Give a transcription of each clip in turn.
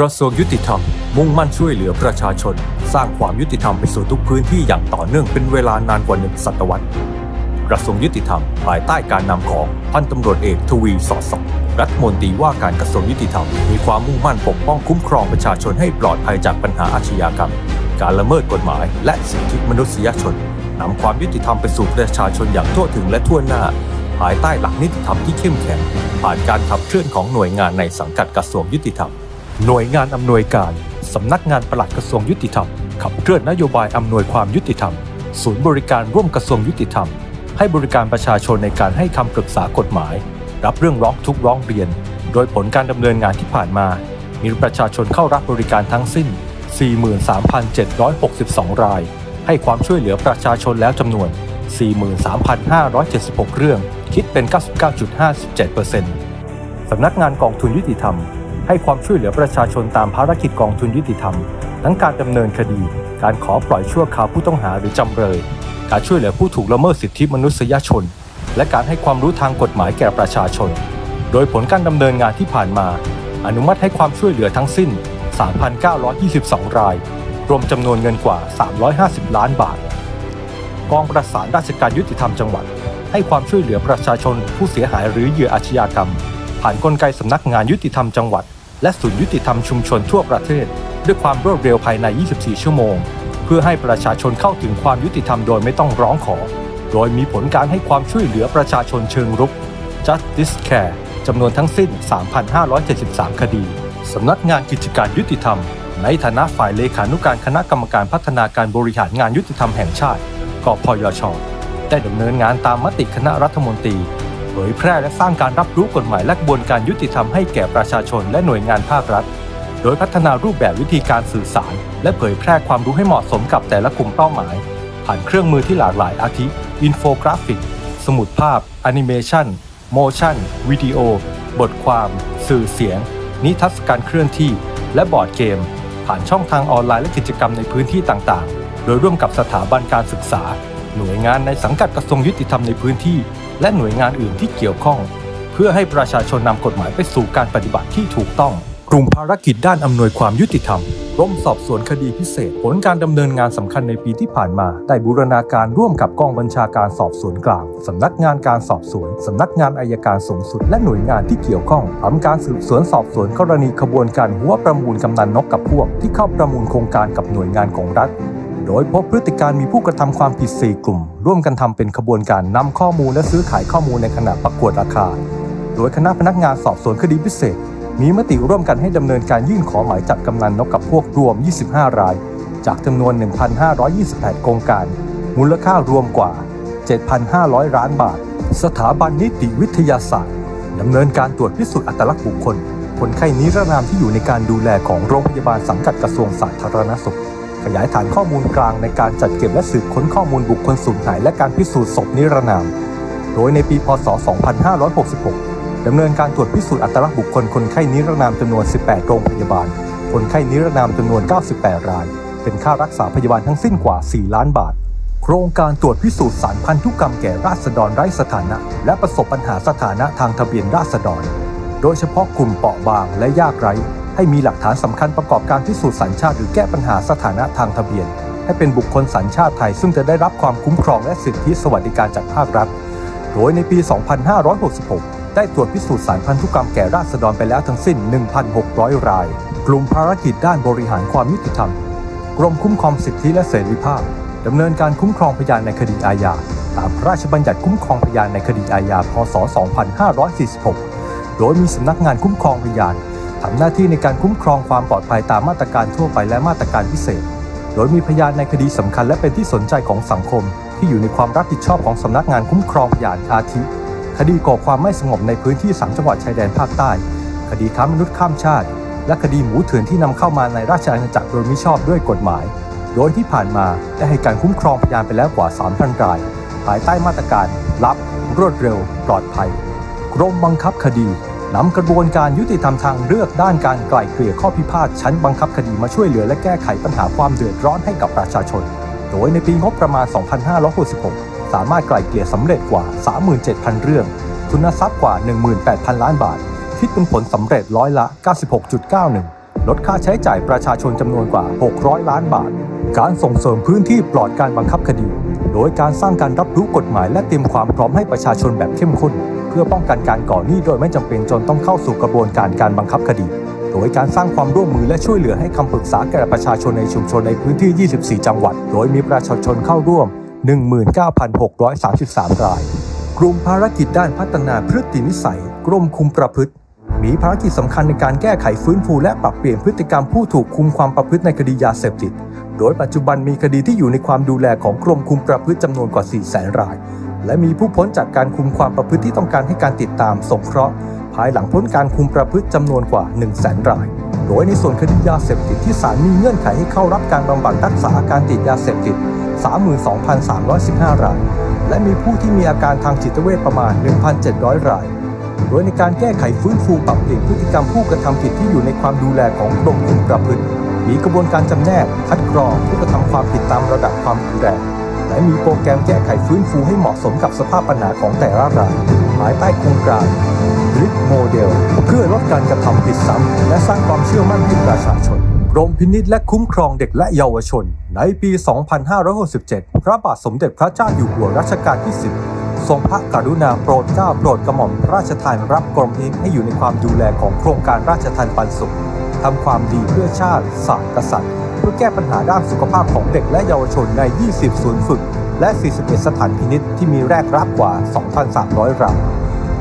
กระทรวงยุติธรรม มุ่งมั่นช่วยเหลือประชาชน สร้างความยุติธรรมไปสู่ทุกพื้นที่อย่างต่อเนื่องเป็นเวลานานกว่าหนึ่งศตวรรษกระทรวงยุติธรรม ภายใต้การนำของพันตำรวจเอกทวีสอดส่องรัฐมนตรีว่าการกระทรวงยุติธรรม มีความมุ่งมั่นปกป้องคุ้มครองประชาชนให้ปลอดภัยจากปัญหาอาชญากรรม การละเมิดกฎหมาย และสิทธิมนุษยชนนำความยุติธรรมไปสู่ประชาชนอย่างทั่วถึงและทั่วหน้า ภายใต้หลักนิติธรรมที่เข้มแข็งผ่านการขับเคลื่อนของหน่วยงานในสังกัดกระทรวงยุติธรรม หน่วยงานอำนวยการ สำนักงานปลัดกระทรวงยุติธรรม ขับเคลื่อนนโยบายอำนวยความยุติธรรม ศูนย์บริการร่วมกระทรวงยุติธรรม ให้บริการประชาชนในการให้คำปรึกษากฎหมาย รับเรื่องร้องทุกข์ร้องเรียน โดยผลการดำเนินงานที่ผ่านมา มีประชาชนเข้ารับบริการทั้งสิ้น 43,762 ราย ให้ความช่วยเหลือประชาชนแล้วจำนวน 43,576 เรื่อง คิดเป็น 99.57%สำนักงานกองทุนยุติธรรม ให้ความช่วยเหลือประชาชนตามภารกิจกองทุนยุติธรรม ทั้งการดำเนินคดี การขอปล่อยชั่วคราวผู้ต้องหาหรือจำเลย การช่วยเหลือผู้ถูกละเมิดสิทธิมนุษยชน และการให้ความรู้ทางกฎหมายแก่ประชาชน โดยผลการดำเนินงานที่ผ่านมา อนุมัติให้ความช่วยเหลือทั้งสิ้น 3,922 ราย รวมจำนวนเงินกว่า 350 ล้านบาท กองประสานราชการยุติธรรมจังหวัด ให้ความช่วยเหลือประชาชนผู้เสียหายหรือเหยื่ออาชญากรรม ผ่านกลไกสำนักงานยุติธรรมจังหวัด และศูนย์ยุติธรรมชุมชนทั่วประเทศ ด้วยความรวดเร็วภายใน 24 ชั่วโมง เพื่อให้ประชาชนเข้าถึงความยุติธรรมโดยไม่ต้องร้องขอ โดยมีผลการให้ความช่วยเหลือประชาชนเชิงรุก Justice Care จำนวนทั้งสิ้น 3,573 คดี สำนักงานกิจการยุติธรรม ในฐานะฝ่ายเลขานุการคณะกรรมการพัฒนาการบริหารงานยุติธรรมแห่งชาติ กพยช ได้ดำเนินงานตามมติคณะรัฐมนตรี ผยแพร่และสร้างการรับรู้กฎหมายและกระบวนการยุติธรรมให้แก่ประชาชนและหน่วยงานภาครัฐ โดยพัฒนารูปแบบวิธีการสื่อสาร และเผยแพร่ความรู้ให้เหมาะสมกับแต่ละกลุ่มเป้าหมาย ผ่านเครื่องมือที่หลากหลายอาทิ อินโฟกราฟิก สมุดภาพแอนิเมชันโมชั่นวิดีโอ บทความ สื่อเสียง นิทรรศการเคลื่อนที่ และบอร์ดเกม ผ่านช่องทางออนไลน์และกิจกรรมในพื้นที่ต่างๆ โดยร่วมกับสถาบันการศึกษา หน่วยงานในสังกัดกระทรวงยุติธรรมในพื้นที่ และหน่วยงานอื่นที่เกี่ยวข้อง เพื่อให้ประชาชนนำกฎหมายไปสู่การปฏิบัติที่ถูกต้อง กลุ่มภารกิจด้านอำนวยความยุติธรรมร่วมสอบสวนคดีพิเศษ ผลการดำเนินงานสำคัญในปีที่ผ่านมา ได้บูรณาการร่วมกับกองบัญชาการสอบสวนกลาง สำนักงานการสอบสวน สำนักงานอายการสูงสุด และหน่วยงานที่เกี่ยวข้องทำการสืบสวนสอบสวนกรณีขบวนการหัวประมูลกำนันนกกับพวก ที่เข้าประมูลโครงการกับหน่วยงานของรัฐ โดยพบพฤติการมีผู้กระทำความผิด 4 กลุ่ม ร่วมกันทำเป็นขบวนการนำข้อมูลและซื้อขายข้อมูลในขณะประกวดราคา โดยคณะพนักงานสอบสวนคดีพิเศษ มีมติร่วมกันให้ดำเนินการยื่นขอหมายจับกำนันนกกับพวกรวม 25 ราย จากจำนวน 1,528 โครงการ มูลค่ารวมกว่า 7,500 ล้านบาท สถาบันนิติวิทยาศาสตร์ดำเนินการตรวจพิสูจน์อัตลักษณ์บุคคล คนไข้นิรนามที่อยู่ในการดูแลของโรงพยาบาลสังกัดกระทรวงสาธารณสุข ขยายฐานข้อมูลกลางในการจัดเก็บและสืบค้นข้อมูลบุคคลสูญหาย และการพิสูจน์ศพนิรนาม โดยในปี พศ 2566 ดำเนินการตรวจพิสูจน์อัตลักษณ์บุคคลคนไข้นิรนามจำนวน 18 โรงพยาบาล คนไข้นิรนามจำนวน 98 ราย เป็นค่ารักษาพยาบาลทั้งสิ้นกว่า 4 ล้านบาท โครงการตรวจพิสูจน์สารพันธุกรรมแก่ราษฎรไร้สถานะ และประสบปัญหาสถานะทางทะเบียนราษฎร โดยเฉพาะกลุ่มเปราะบางและยากไร้ ให้มีหลักฐานสำคัญประกอบการพิสูจน์สัญชาติหรือแก้ปัญหาสถานะทางทะเบียน ให้เป็นบุคคลสัญชาติไทย ซึ่งจะได้รับความคุ้มครองและสิทธิสวัสดิการจากภาครัฐ โดยในปี 2566 ได้ตรวจพิสูจน์สารพันธุกรรมแก่ราษฎรไปแล้วทั้งสิ้น 1,600 ราย กลุ่มภารกิจด้านบริหารความยุติธรรม กรมคุ้มครองสิทธิและเสรีภาพดำเนินการคุ้มครองพยานในคดีอาญาตามพระราชบัญญัติคุ้มครองพยานในคดีอาญา พศ 2546 โดยมีสำนักงานคุ้มครองพยาน ทำหน้าที่ในการคุ้มครองความปลอดภัยตามมาตรการทั่วไปและมาตรการพิเศษ โดยมีพยานในคดีสำคัญและเป็นที่สนใจของสังคม ที่อยู่ในความรับผิดชอบของสำนักงานคุ้มครองพยานอาทิ คดีก่อความไม่สงบในพื้นที่สามจังหวัดชายแดนภาคใต้ คดีค้ามนุษย์ข้ามชาติ และคดีหมูเถื่อนที่นำเข้ามาในราชอาณาจักรโดยมิชอบด้วยกฎหมาย โดยที่ผ่านมาได้ให้การคุ้มครองพยานไปแล้วกว่า3,000ราย ภายใต้มาตรการลับ รวดเร็ว ปลอดภัยกรมบังคับคดี นำกระบวนการยุติธรรมทางเลือกด้านการไกล่เกลี่ยข้อพิพาทชั้นบังคับคดีมาช่วยเหลือและแก้ไขปัญหาความเดือดร้อนให้กับประชาชน โดยในปีงบประมาณ 2566 สามารถไกล่เกลี่ยสำเร็จกว่า 37,000 เรื่อง ทุนทรัพย์กว่า 18,000 ล้านบาท คิดเป็นผลสำเร็จร้อยละ 96.91 ลดค่าใช้จ่ายประชาชนจำนวนกว่า 600 ล้านบาท การส่งเสริมพื้นที่ปลอดการบังคับคดี โดยการสร้างการรับรู้กฎหมายและเตรียมความพร้อมให้ประชาชนแบบเข้มข้น พื่อป้องกันการก่อหนี้โดยไม่จำเป็นจนต้องเข้าสู่กระบวนการการบังคับคดี โดยการสร้างความร่วมมือและช่วยเหลือให้คำปรึกษาแก่ประชาชนในชุมชนในพื้นที่ 24 จังหวัด โดยมีประชาชนเข้าร่วม 19,633 ราย กลุ่มภารกิจด้านพัฒนาพฤตินิสัย กรมคุมประพฤติ มีภารกิจสำคัญในการแก้ไขฟื้นฟูและปรับเปลี่ยนพฤติกรรมผู้ถูกคุมความประพฤติในคดียาเสพติด โดยปัจจุบันมีคดีที่อยู่ในความดูแลของกรมคุมประพฤติจำนวนกว่า4แสนราย และมีผู้พ้นจากการคุมความประพฤติที่ต้องการให้การติดตามสงเคราะห์ ภายหลังพ้นการคุมประพฤติจำนวนกว่า 1 0 0 0 0แสนราย โดยในส่วนคดียาเสพติดที่ศาลมีเงื่อนไขให้เข้ารับการบำบัดรักษาอาการติดยาเสพติด 32,315 ราย และมีผู้ที่มีอาการทางจิตเวชประมาณ 1,700 ราย โดยในการแก้ไขฟื้นฟูปรับเปลี่ยนพฤติกรรมผู้กระทำผิดที่อยู่ในความดูแลของกรมคุมประพฤติ มีกระบวนการจำแนก คัดกรองผู้กระทำความผิดตามระดับความรุนแรง และมีโปรแกรมแก้ไขฟื้นฟูให้เหมาะสมกับสภาพปัญหาของแต่ละรายภายใต้โครงการดริฟโมเดล เพื่อลดการกระทำผิดซ้ำและสร้างความเชื่อมั่นให้ประชาชนกรมพินิษและคุ้มครองเด็กและเยาวชน ในปี 2567 พระบาทสมเด็จพระเจ้าอยู่หัวรัชกาลที่ 10 ทรงพระกรุณาโปรดเกล้าโปรดกระหม่อมราชทานรับกรมพินิษให้อยู่ในความดูแลของโครงการราชทานปันสุขทำความดีเพื่อชาติศาสตร์กษัตริย์ พื่อแก้ปัญหาด้านสุขภาพของเด็กและเยาวชนใน 20 ศูนย์ฝึก และ 41 สถานพินิษที่มีแรกรับกว่า 2,300 ราย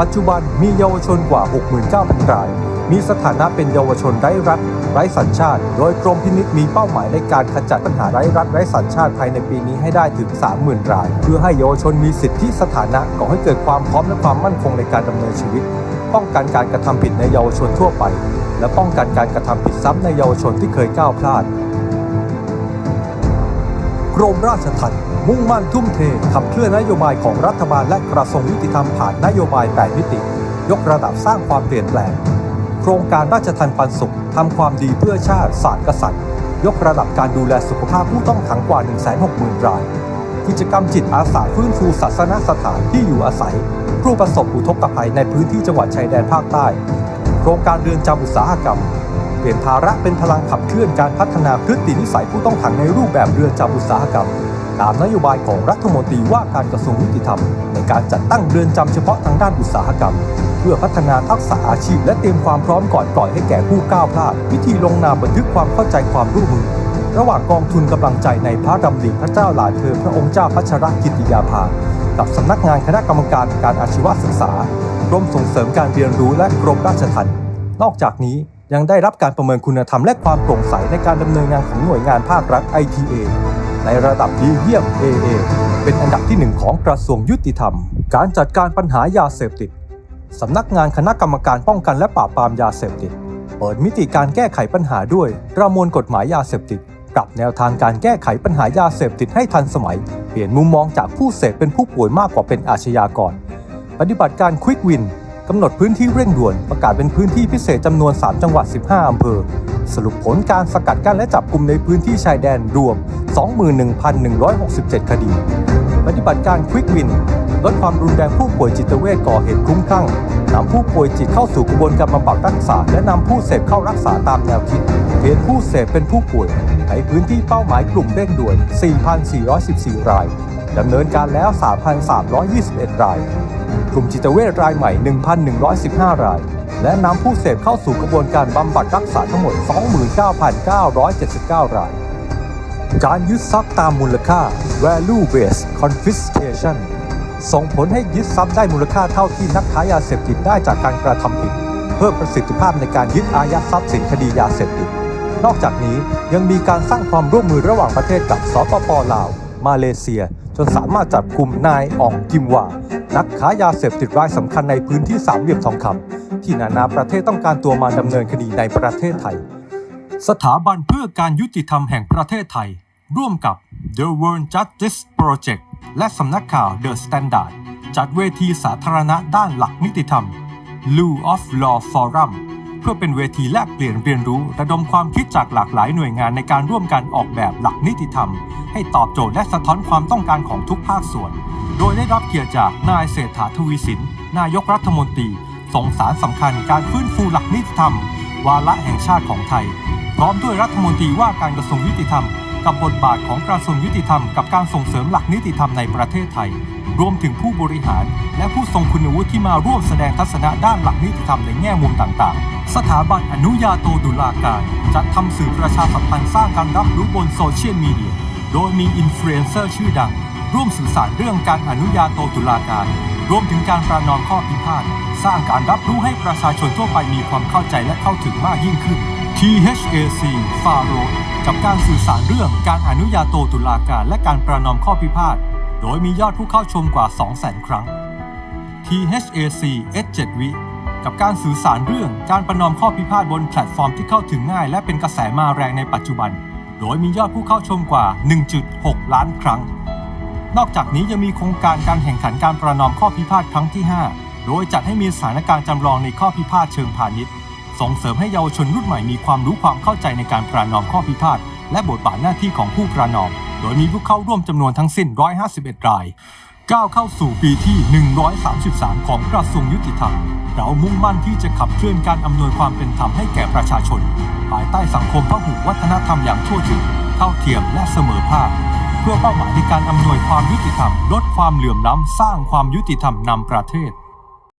ปัจจุบันมีเยาวชนกว่า 69,000 ราย มีสถานะเป็นเยาวชนไร้รัฐ ไร้สัญชาติ โดยกรมพินิษมีเป้าหมายในการขจัดปัญหาไร้รัฐไร้สัญชาติภายในปีนี้ให้ได้ถึง 30,000 ราย เพื่อให้เยาวชนมีสิทธิสถานะก่อให้เกิดความพร้อมและความมั่นคงในการดำเนินชีวิต ป้องกันการกระทำผิดในเยาวชนทั่วไปและป้องกันการกระทำผิดซ้ำในเยาวชนที่เคยก้าวพลาด รมราชทัณฑ์มุ่งมั่นทุ่มเทขับเคลื่อนนโยบายของรัฐบาลและกระทรวงยุติธรรมผ่านนโยบายแปดมิติ ยกระดับสร้างความเปลี่ยนแปลง โครงการราชทัณฑ์ปันสุขทำความดีเพื่อชาติศาสตร์กษัตริย์ ยกระดับการดูแลสุขภาพผู้ต้องขังกว่า 160,000 ราย กิจกรรมจิตอาสาฟื้นฟูศาสนสถานที่อยู่อาศัย ผู้ประสบอุทกภัยในพื้นที่จังหวัดชายแดนภาคใต้ โครงการเรือนจำอุตสาหกรรม เปลี่ยนภาระเป็นพลังขับเคลื่อนการพัฒนาพฤตินิสัยผู้ต้องขังในรูปแบบเรือนจำอุตสาหกรรม ตามนโยบายของรัฐมนตรีว่าการกระทรวงยุติธรรม ในการจัดตั้งเรือนจำเฉพาะทางด้านอุตสาหกรรม เพื่อพัฒนาทักษะอาชีพ และเตรียมความพร้อมก่อนปล่อยให้แก่ผู้ก้าวพลาดวิธีลงนามบันทึกความเข้าใจความร่วมมือ ระหว่างกองทุนกำลังใจในพระดำริพระเจ้าหลานเธอพระองค์เจ้าพัชรกิติยาภากับสำนักงานคณะกรรมการการอาชีวศึกษากรมส่งเสริมการเรียนรู้และกรมราชทัณฑ์นอกจากนี้ ยังได้รับการประเมินคุณธรรมและความโปร่งใสในการดำเนินงานของหน่วยงานภาครัฐ ITA ในระดับดีเยี่ยม AA เป็นอันดับที่หนึ่งของกระทรวงยุติธรรม การจัดการปัญหายาเสพติด สำนักงานคณะกรรมการป้องกันและปราบปรามยาเสพติด เปิดมิติการแก้ไขปัญหาด้วย ประมวลกฎหมายยาเสพติด ปรับแนวทางการแก้ไขปัญหายาเสพติดให้ทันสมัย เปลี่ยนมุมมองจากผู้เสพเป็นผู้ป่วยมากกว่าเป็นอาชญากร ปฏิบัติการควิกวิน กำหนดพื้นที่เร่งด่วนประกาศเป็นพื้นที่พิเศษจำนวน 3 จังหวัด 15 อำเภอ สรุปผลการสกัดกั้นและจับกลุ่มในพื้นที่ชายแดนรวม 21,167 คดี ปฏิบัติการควิกวิน ลดความรุนแรงผู้ป่วยจิตเวชก่อเหตุคุ้มคลั่งนำผู้ป่วยจิตเข้าสู่กระบวนการบำบัดรักษา และนำผู้เสพเข้ารักษาตามแนวคิดเปลี่ยนผู้เสพเป็นผู้ป่วยในพื้นที่เป้าหมายกลุ่มเร่งด่วน 4,414 รายดำเนินการแล้ว 3,321 ราย ลุ่มจิตเวชรายใหม่ 1,115 ราย และนำผู้เสพเข้าสู่กระบวนการบำบัดรักษาทั้งหมด 29,979 ราย การยึดทรัพย์ตามมูลค่า value based confiscation ส่งผลให้ยึดทรัพย์ได้มูลค่าเท่าที่นักค้ายาเสพติดได้จากการกระทำผิด เพิ่มประสิทธิภาพในการยึดอายัดทรัพย์สินคดียาเสพติด นอกจากนี้ยังมีการสร้างความร่วมมือระหว่างประเทศกับสปปลาว มาเลเซีย จนสามารถจับกลุ่มนายอองกิมวา นักค้ายาเสพติดรายสำคัญในพื้นที่สามเหลี่ยมทองคำที่นานาประเทศต้องการตัวมาดำเนินคดีในประเทศไทย สถาบันเพื่อการยุติธรรมแห่งประเทศไทย ร่วมกับ The World Justice Project และสำนักข่าว The Standard จัดเวทีสาธารณะด้านหลักนิติธรรม Law of Law Forum พื่อเป็นเวทีแลกเปลี่ยนเรียนรู้ระดมความคิดจากหลากหลายหน่วยงานในการร่วมกันออกแบบหลักนิติธรรม ให้ตอบโจทย์และสะท้อนความต้องการของทุกภาคส่วน โดยได้รับเกียรติจากนายเศรษฐาทวีสิน นายกรัฐมนตรีส่งสารสำคัญการฟื้นฟูหลักนิติธรรม วาระแห่งชาติของไทย พร้อมด้วยรัฐมนตรีว่าการกระทรวงยุติธรรม กับบทบาทของกระทรวงยุติธรรมกับการส่งเสริมหลักนิติธรรมในประเทศไทย รวมถึงผู้บริหาร และผู้ทรงคุณวุฒิที่มาร่วมแสดงทัศนะด้านหลักนิติธรรมในแง่มุมต่างๆ สถาบันอนุญาโตตุลาการจัดทำสื่อประชาสัมพันธ์สร้างการรับรู้บนโซเชียลมีเดีย โดยมีอินฟลูเอนเซอร์ชื่อดัง ร่วมสื่อสารเรื่องการอนุญาโตตุลาการ รวมถึงการประนอมข้อพิพาทสร้างการรับรู้ให้ประชาชนทั่วไปมีความเข้าใจและเข้าถึงมากยิ่งขึ้น THAC ฟาโรกับการสื่อสารเรื่องการอนุญาโตตุลาการและการประนอมข้อพิพาท โดยมียอดผู้เข้าชมกว่า 200,000 ครั้ง THAC S7 วิกับการสื่อสารเรื่องการประนอมข้อพิพาทบนแพลตฟอร์มที่เข้าถึงง่ายและเป็นกระแสมาแรงในปัจจุบัน โดยมียอดผู้เข้าชมกว่า 1.6 ล้านครั้ง นอกจากนี้ยังมีโครงการการแข่งขันการประนอมข้อพิพาทครั้งที่ 5 โดยจัดให้มีสถานการณ์จำลองในข้อพิพาทเชิงพาณิชย์ ส่งเสริมให้เยาวชนรุ่นใหม่มีความรู้ความเข้าใจในการประนอมข้อพิพาทและบทบาทหน้าที่ของผู้ประนอม โดยมีผู้เข้าร่วมจำนวนทั้งสิ้น 151 ราย ก้าวเข้าสู่ปีที่ 133 ของกระทรวงยุติธรรม เรามุ่งมั่นที่จะขับเคลื่อนการอำนวยความเป็นธรรมให้แก่ประชาชน ภายใต้สังคมพหุวัฒนธรรมอย่างทั่วถึง เท่าเทียมและเสมอภาค เพื่อเป้าหมายในการอำนวยความยุติธรรม ลดความเหลื่อมล้ำสร้างความยุติธรรมนำประเทศ